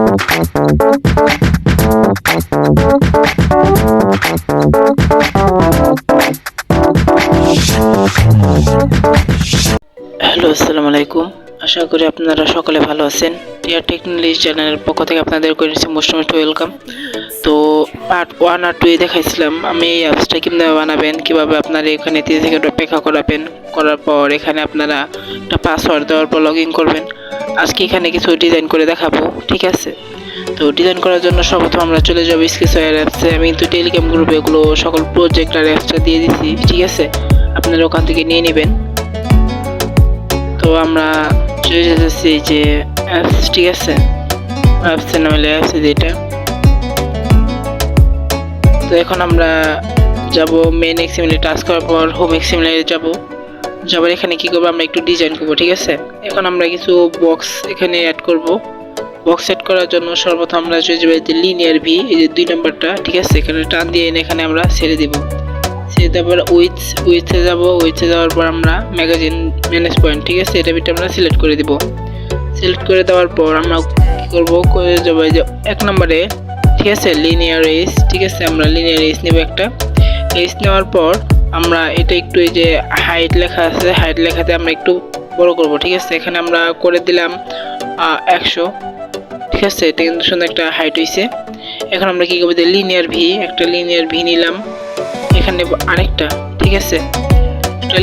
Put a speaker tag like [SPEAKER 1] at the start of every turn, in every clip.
[SPEAKER 1] Hello, আসসালামু আলাইকুম। আশা করি আপনারা সকলে ভালো আছেন। টিয়ার টেকনোলজি চ্যানেলের পক্ষ থেকে আপনাদের করেছি মোস্ট মোস্ট ওয়েলকাম। তো পার্ট ওয়ান আর টুয়ে দেখাইছিলাম, আমি এই অ্যাপসটা কীভাবে বানাবেন, কীভাবে আপনারা এখানে তিরিশ সেকেন্ড অপেক্ষা করাবেন, করার পর এখানে আপনারা একটা পাসওয়ার্ড দেওয়ার পর লগ ইন করবেন। আজকে এখানে কিছু ডিজাইন করে দেখাবো, ঠিক আছে? তো ডিজাইন করার জন্য সর্বপ্রথম আমরা চলে যাব স্কেচওয়ার অ্যাপসে আমি কিন্তু টেলিগ্রাম গ্রুপে এগুলো সকল প্রজেক্ট আর অ্যাপসটা দিয়ে দিচ্ছি ঠিক আছে? আপনারা ওখান থেকে নিয়ে নেবেন। তো আমরা চলে যেতেছি যে অ্যাপস ঠিক আছে? অ্যাপসের নাম হলো অ্যাপস যেটা তো এখন আমরা যাব মেন এক্সিমিলে টাচ করার পর হোম এক্সিমিলে যাব। যাবার এখানে কি করব আমরা একটু ডিজাইন করব, ঠিক আছে? এখন আমরা কিছু বক্স এখানে অ্যাড করব। বক্স অ্যাড করার জন্য সর্বপ্রথম আমরা চলে যাব যে লিনিয়ার ভি এই যে দুই নম্বরটা, ঠিক আছে? এখানে টান দিয়ে এনে এখানে আমরা ছেড়ে দিব। সে তারপর উইথ উইথে যাব। উইথে যাওয়ার পর আমরা ম্যাগাজিন ম্যানেজ পয়েন্ট ঠিক আছে? এটা বিটা আমরা সিলেক্ট করে দিব। সিলেক্ট করে দেওয়ার পর আমরা কী করব? করে যাব এই যে এক নম্বরে ঠিক আছে লিনিয়ার এস ঠিক আছে, আমরা লিনিয়ার এস নেব একটা। এস নেওয়ার পর আমরা এটা একটু এই যে হাইট লেখা আছে হাইট লেখাতে আমরা একটু বড় করব, ঠিক আছে? এখানে আমরা করে দিলাম একশো। ঠিক আছে, এটা কিন্তু সুন্দর একটা হাইট হয়েছে এখন আমরা কী করব? যে লিনিয়ার ভি একটা লিনিয়ার ভি নিলাম। এখানে আরেকটা, ঠিক আছে? একটা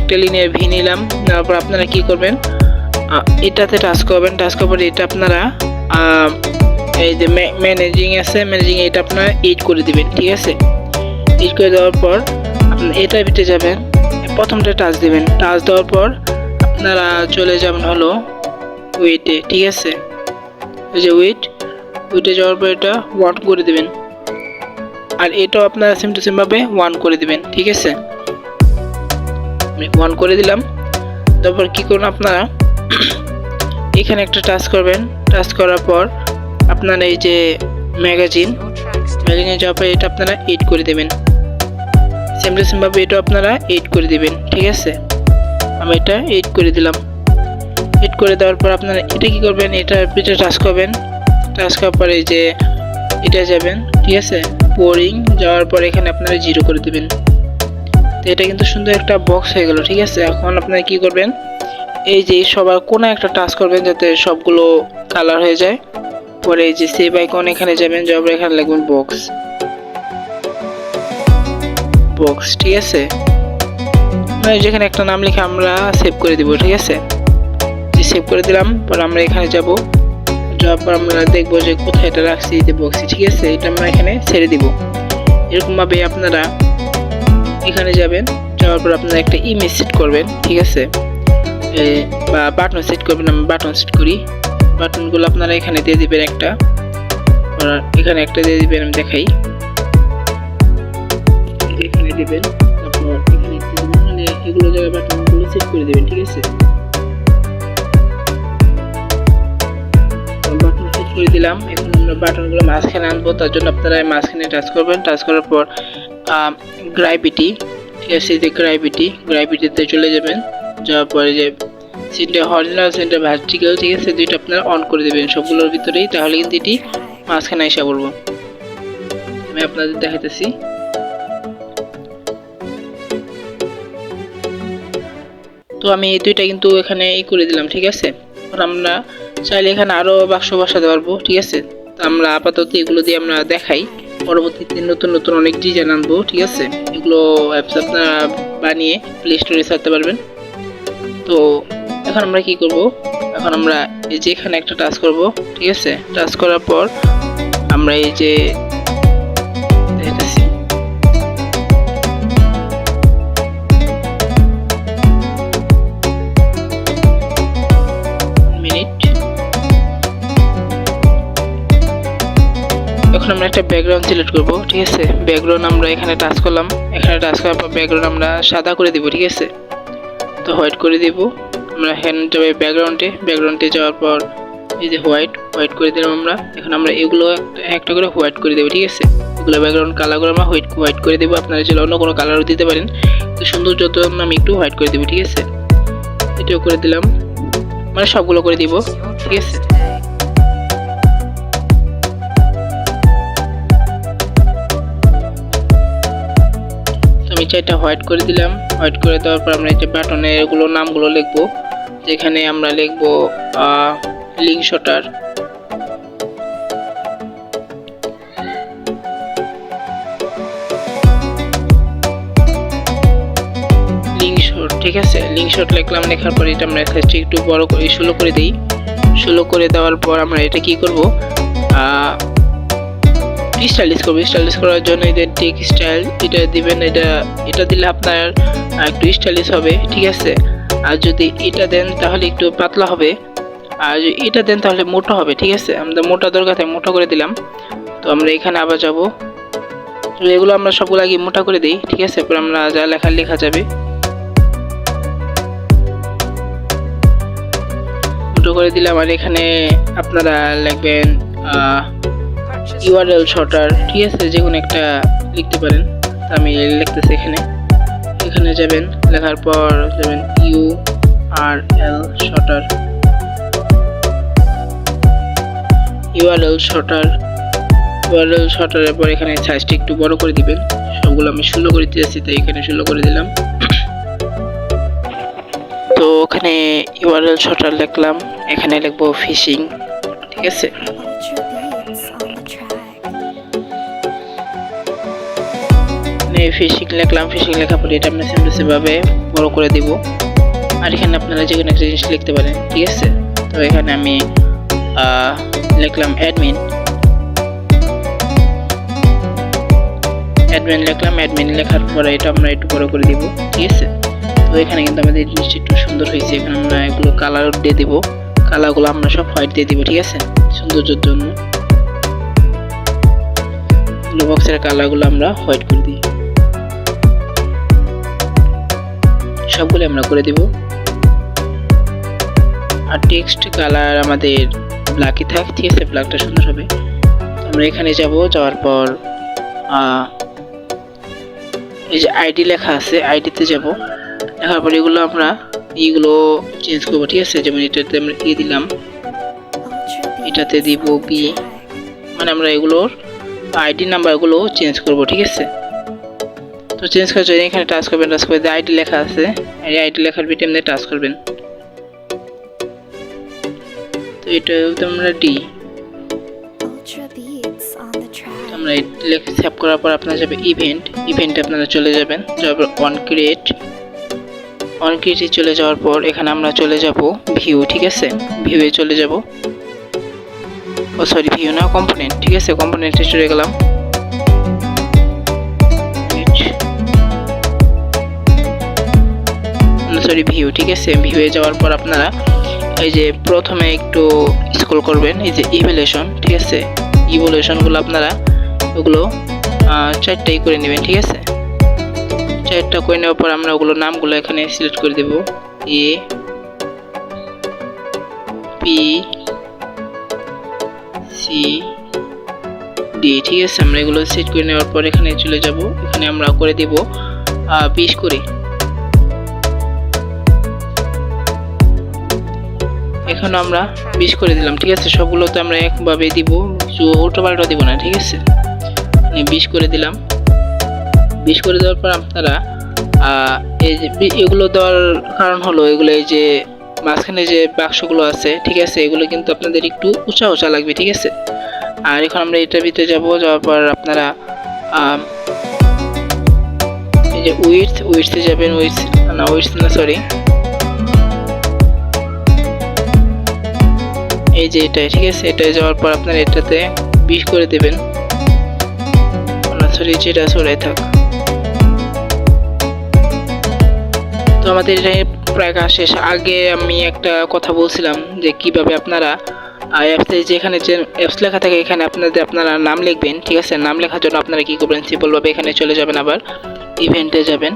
[SPEAKER 1] একটা লিনিয়ার ভি নিলাম। নেওয়ার পর আপনারা কি করবেন? এটাতে টাচ করবেন টাচ করার পর এটা আপনারা এই যে ম্যানেজিং আছে ম্যানেজিং এটা আপনারা এইট করে দিবেন, ঠিক আছে? এইট করে দেওয়ার পর আপনারা এটার ভিতরে যাবেন, প্রথমটা টাচ দিবেন। টাচ দেওয়ার পর আপনারা চলে যাবেন হলো ওয়েটে ঠিক আছে? এই যে ওয়েট ওয়েটে যাওয়ার পর এটা ওয়ান করে দিবেন। আর এটাও আপনারা সেম টু সেম ভাবে ওয়ান করে দিবেন, ঠিক আছে? আমি ওয়ান করে দিলাম। তারপর কি করুন আপনারা? এখানে একটা টাচ করবেন। টাচ করার পর আপনারা এই যে ম্যাগাজিন ম্যাগাজিনে যাওয়ার পর এটা আপনারা এড করে দেবেন। সেম টু সেম ভাবে এটাও আপনারা এড করে দিবেন, ঠিক আছে? আমি এটা এড করে দিলাম। এড করে দেওয়ার পর আপনারা এটা কি করবেন? এটার পিছনে টাচ করবেন। টাচ করার পরে যে এটা যাবেন, ঠিক আছে? বোরিং যাওয়ার পর এখানে আপনারা জিরো করে দেবেন। তো এটা কিন্তু সুন্দর একটা বক্স হয়ে গেল, ঠিক আছে? এখন আপনারা কি করবেন? এই যে সবার কোনো একটা টাচ করবেন যাতে সবগুলো কালার হয়ে যায়। পরে যে সেভ আইকন এখানে যাবেন পর এখানে লিখবেন বক্স বক্স ঠিক আছে? মানে যেখানে একটা নাম লিখে আমরা সেভ করে দিব, ঠিক আছে? সেভ করে দিলাম, পর আমরা এখানে যাব। যাওয়ার পর আমরা দেখব যে কোথায় এটা রাখছি যে বক্সে ঠিক আছে? এটা আমরা এখানে ছেড়ে দিব। এরকমভাবে আপনারা এখানে যাবেন, যাওয়ার পর আপনারা একটা ইমেজ সেট করবেন, ঠিক আছে? বা বাটন সেট করবেন, আমি বাটন সেট করি। বাটনগুলো আপনারা এখানে দিয়ে দিবেন একটা। এখানে একটা দিয়ে দিবেন, আমি দেখাই। এখানে দিবেন, তারপর এখানে মানে এগুলো বাটনগুলো সেট করে দিবেন, ঠিক আছে? বাটন সেট করে দিলাম বাটনগুলো মাঝখানে আনব, তার জন্য আপনারা মাঝখানে টাচ করবেন। করার পর গ্রাইভিটি ঠিক আছে? গ্রাইভিটি গ্রাইভিটিতে চলে যাবেন, যাওয়ার পরে যে সেন্টার হরিজনাল সেন্টার ভার্টিক্যাল ঠিক আছে, দুইটা আপনারা অন করে দেবেন সবগুলোর ভিতরেই। তাহলে কিন্তু এটি মাঝখানে এসে পড়ব। আমি আপনাদের দেখাইতেছি। তো আমি এই দুইটা কিন্তু এখানে ই করে দিলাম, ঠিক আছে? আমরা চাইলে এখানে আরও বাক্স বসাতে পারব, ঠিক আছে? তো আমরা আপাতত এগুলো দিয়ে আমরা দেখাই। পরবর্তীতে নতুন নতুন অনেক ডিজাইন আনব, ঠিক আছে? এগুলো অ্যাপস আপনারা বানিয়ে প্লে স্টোরে ছাড়তে পারবেন। তো এখন আমরা কি করব? এখন আমরা এই যে এখানে একটা টাচ করব, ঠিক আছে? টাচ করার পর আমরা এই যে এখন আমরা একটা ব্যাকগ্রাউন্ড সিলেক্ট করব, ঠিক আছে? ব্যাকগ্রাউন্ড আমরা এখানে টাচ করলাম। এখানে টাচ করার পর ব্যাকগ্রাউন্ড আমরা সাদা করে দিব, ঠিক আছে? তো হোয়াইট করে দিব। আমরা হ্যান্ড যাবে ব্যাকগ্রাউন্ডে ব্যাকগ্রাউন্ডে যাওয়ার পর এই যে হোয়াইট হোয়াইট করে দিলাম আমরা। এখন আমরা এগুলো একটা করে হোয়াইট করে দেবো, ঠিক আছে? এগুলো ব্যাকগ্রাউন্ড কালারগুলো আমরা হোয়াইট হোয়াইট করে দেবো। আপনারা চাইলে অন্য কোনো কালারও দিতে পারেন। তো সৌন্দর্য আমি একটু হোয়াইট করে দেবো, ঠিক আছে? এটাও করে দিলাম। মানে সবগুলো করে দিব, ঠিক আছে? আমি চাইটা হোয়াইট করে দিলাম। হোয়াইট করে দেওয়ার পর আমরা এই যে বাটনের এগুলো নামগুলো লিখব। যেখানে আমরা লিখব লিঙ্ক শটার। ঠিক আছে? লিঙ্ক শট লিখলাম, লেখার পর এটা আমরা সাইজটা একটু বড় করে, ষোলো করে দিই। ষোলো করে দেওয়ার পর আমরা এটা কি করব? স্টাইলিশ করব। স্টাইলিশ করার জন্য যে টেক স্টাইল এটা দিবেন, এটা এটা দিলে আপনার একটু স্টাইলিশ হবে, ঠিক আছে? আর যদি এটা দেন তাহলে একটু পাতলা হবে। আর এটা দেন তাহলে মোটা হবে, ঠিক আছে? আমরা মোটা দরকার তাই মোটা করে দিলাম। তো আমরা এখানে আবার যাব। তো এগুলো আমরা সবগুলো আগে মোটা করে দিই, ঠিক আছে? এরপর আমরা যা লেখা লেখা যাবে। মোটো করে দিলাম আর এখানে আপনারা লিখবেন ইউআরএল শর্টার ঠিক আছে? যে কোনো একটা লিখতে পারেন। আমি লিখতেছি এখানে। এখানে যাবেন, লেখার পর যাবেন U R L shorter URL shorter URL শর্টারের পর এখানে সাইজটা একটু বড় করে দিবেন। সবগুলো আমি ষোলো করে দিয়েছি, তাই এখানে ষোলো করে দিলাম। তো ওখানে ইউআরএল শর্টার লিখলাম, এখানে লিখব ফিশিং ঠিক আছে? ফিশিং লিখলাম, ফিশিং লেখার পরে এটা আমরা সেম সেভাবে বড় করে দিব। আর এখানে আপনারা যে কোনো একটা জিনিস লিখতে পারেন, ঠিক আছে? তো এখানে আমি লিখলাম অ্যাডমিন অ্যাডমিন লিখলাম অ্যাডমিন লেখার পরে এটা আমরা একটু বড় করে দিব, ঠিক আছে? তো এখানে কিন্তু আমাদের জিনিসটা একটু সুন্দর হয়েছে। এখানে আমরা এগুলো কালার দিয়ে দিব। কালারগুলো আমরা সব হোয়াইট দিয়ে দিব, ঠিক আছে? সৌন্দর্যের জন্য। বক্সের কালারগুলো আমরা হোয়াইট করে দিই। সবগুলো আমরা করে দিব। আর টেক্সট কালার আমাদের ব্ল্যাকই থাক, ঠিক আছে ব্ল্যাকটা সুন্দর হবে। আমরা এখানে যাব, যাওয়ার পর এই যে আইডি লেখা আছে আইডিতে যাব। লেখার পর এগুলো আমরা এইগুলো চেঞ্জ করব, ঠিক আছে? যেমন এটাতে আমরা ই দিলাম। এটাতে দিব বি মানে আমরা এগুলোর আইডি নাম্বারগুলো চেঞ্জ করব, ঠিক আছে? তো চেঞ্জ করার জন্য এখানে টাচ করবেন টাচ করে যে আইডি লেখা আছে এই আইডি লেখার ভিতরে এমনি টাচ করবেন। তো এটা আমরা ডি. আমরা সেভ করার পর আপনার যাবে ইভেন্ট ইভেন্টে আপনারা চলে যাবেন যাওয়ার অন ক্রিয়েট অন ক্রিয়েটে চলে যাওয়ার পর এখানে আমরা চলে যাব ভিউ ঠিক আছে? ভিউয়ে চলে যাব। ও সরি ভিউ না কম্পোনেন্ট ঠিক আছে? কম্পোনেন্টে চলে গেলাম। সরি ভিউ, ঠিক আছে? ভিউয়ে যাওয়ার পর আপনারা এই যে প্রথমে একটু স্ক্রল করবেন, এই যে ইভ্যালুয়েশন ঠিক আছে? ইভ্যালুয়েশনগুলো আপনারা ওগুলো চারটাই করে নেবেন, ঠিক আছে? চারটা করে নেওয়ার পর আমরা ওগুলো নামগুলো এখানে সিলেক্ট করে দেব। এ পি সি ডি ঠিক আছে? আমরা এগুলো সেট করে নেওয়ার পর এখানে চলে যাব। এখানে আমরা করে দেব বিশ করে। এখন আমরা বিশ করে দিলাম, ঠিক আছে? সবগুলো তো আমরা একভাবে দিব উল্টো পাল্টা দিব না, ঠিক আছে? বিশ করে দিলাম। বিশ করে দেওয়ার পর আপনারা এই যে এগুলো দেওয়ার কারণ হলো এগুলো এই যে মাঝখানে যে বাক্সগুলো আছে, ঠিক আছে? এগুলো কিন্তু আপনাদের একটু উঁচা উঁচা লাগবে, ঠিক আছে? আর এখন আমরা এটার ভিতরে যাব, যাওয়ার পর আপনারা এই যে উইথ উইথে যাবেন উইথ না উইথ না সরি এই যে এটা, ঠিক আছে? এটা যাওয়ার পর আপনারা এটাতে বিষ করে দেবেন। সরি যেটা সরাই থাক। তো আমাদের এটা প্রায় কাজ শেষ। আগে আমি একটা কথা বলছিলাম যে কীভাবে আপনারা অ্যাপসে যেখানে যে অ্যাপস লেখা থাকে, এখানে আপনাদের আপনারা নাম লিখবেন, ঠিক আছে? নাম লেখার জন্য আপনারা কী করবেন? সিম্পলভাবে এখানে চলে যাবেন আবার। ইভেন্টে যাবেন।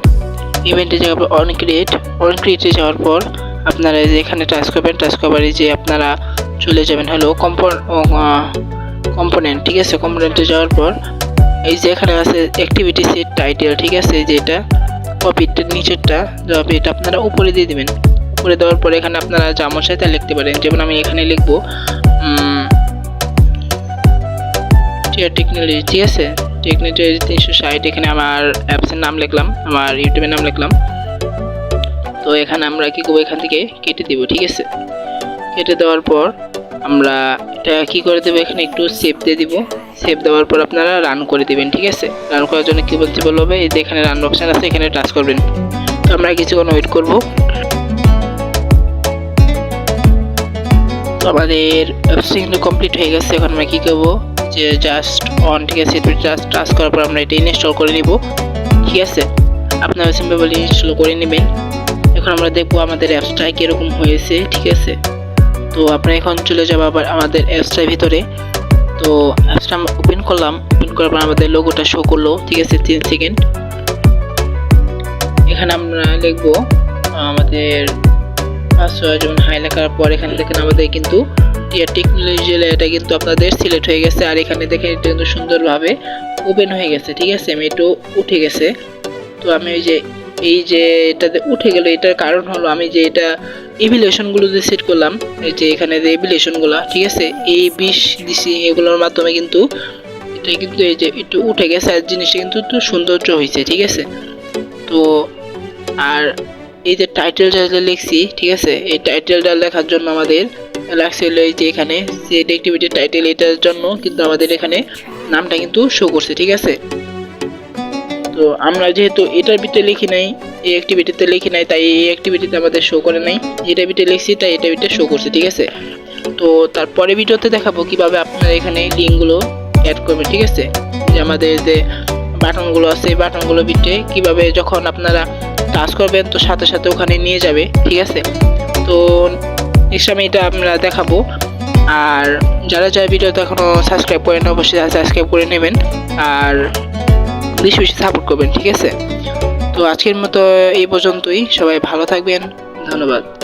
[SPEAKER 1] ইভেন্টে যাওয়ার পর অন ক্রিয়েট অন যাওয়ার পর আপনারা এই যে এখানে টাচ করবেন টাচ করবার যে আপনারা চলে যাবেন। হলো কম্পোনেন্ট ঠিক আছে? কম্পোনেন্টে যাওয়ার পর, এই যে এখানে আছে অ্যাক্টিভিটি সেট টাইটেল ঠিক আছে? এই যে এটা কপিটার নিচেরটা যাবে এটা আপনারা উপরে দিয়ে দিবেন। উপরে দেওয়ার পরে এখানে আপনারা যা মন তা লিখতে পারেন। যেমন আমি এখানে লিখব টেকনোলজি ঠিক আছে? টেকনোলজি তিনশো ষাট, এখানে আমার অ্যাপসের নাম লিখলাম, আমার ইউটিউবের নাম লিখলাম। তো এখানে আমরা কি করব? এখান থেকে কেটে দিব, ঠিক আছে? কেটে দেওয়ার পর আমরা এটা কি করে দেবো? এখানে একটু সেভ দিয়ে দিব। সেভ দেওয়ার পর আপনারা রান করে দিবেন, ঠিক আছে? রান করার জন্য কি বলতে বলবে? এই যে এখানে রান অপশন আছে, এখানে টাচ করবেন। তো আমরা কিছুক্ষণ ওয়েট করব। তো আমাদের ওয়েবসাইট কমপ্লিট হয়ে গেছে। এখন আমরা কি করব? যে জাস্ট অন ঠিক আছে? জাস্ট টাচ করার পর আমরা এটা ইনস্টল করে নিব। ঠিক আছে? আপনারা সিম্পল ইনস্টল করে নেবেন। এখন আমরা দেখব আমাদের অ্যাপসটা কীরকম হয়েছে, ঠিক আছে? তো আমরা এখন চলে যাব আবার আমাদের অ্যাপসটার ভিতরে। তো অ্যাপসটা আমরা ওপেন করলাম ওপেন করার পর আমাদের লোগোটা শো করল, ঠিক আছে, তিন সেকেন্ড এখানে আমরা লিখব আমাদের পাসওয়ার্ড যেমন হাই লেখার পর এখানে দেখেন আমাদের কিন্তু টিয়ার টেকনোলজি এটা কিন্তু আপনাদের সিলেক্ট হয়ে গেছে। আর এখানে দেখেন এটা কিন্তু সুন্দরভাবে ওপেন হয়ে গেছে, ঠিক আছে, আমি একটু উঠে গেছে। তো আমি ওই যে, এই যে এটাতে উঠে গেল, এটার কারণ হলো আমি যে এটা এভিলেশনগুলো যে সেট করলাম, এই যে এখানে যে এভিলেশনগুলো ঠিক আছে? এই বিষ দিছি এগুলোর মাধ্যমে কিন্তু এটা কিন্তু এই যে একটু উঠে গেছে আর জিনিসটা কিন্তু একটু সৌন্দর্য হয়েছে, ঠিক আছে? তো আর এই যে টাইটেলটা লিখছি, ঠিক আছে? এই টাইটেলটা লেখার জন্য আমাদের লাগছে এই যে এখানে যে অ্যাক্টিভিটি টাইটেল এটার জন্য কিন্তু আমাদের এখানে নামটা কিন্তু শো করছে, ঠিক আছে? তো আমরা যেহেতু এটার ভিতরে লিখি নাই, এই অ্যাক্টিভিটিতে লিখি নাই, তাই এই অ্যাক্টিভিটিতে আমাদের শো করে নাই। যেটা ভিতরে লিখছি, তাই এটা ভিতরে শো করছে, ঠিক আছে? তো তারপরে ভিডিওতে দেখাবো কীভাবে আপনারা এখানে লিঙ্কগুলো অ্যাড করবেন, ঠিক আছে? যে আমাদের যে বাটনগুলো আছে, এই বাটনগুলো ভিতরে কীভাবে যখন আপনারা টাচ করবেন, তো সাথে সাথে ওখানে নিয়ে যাবে, ঠিক আছে? তো নেক্সট আমি এটা আমরা দেখাবো। আর যারা যারা ভিডিওতে এখনও সাবস্ক্রাইব করেন অবশ্যই সাবস্ক্রাইব করে নেবেন। আর বেশি বেশি সাপোর্ট করবেন, ঠিক আছে? তো আজকের মতো এই পর্যন্তই। সবাই ভালো থাকবেন। ধন্যবাদ।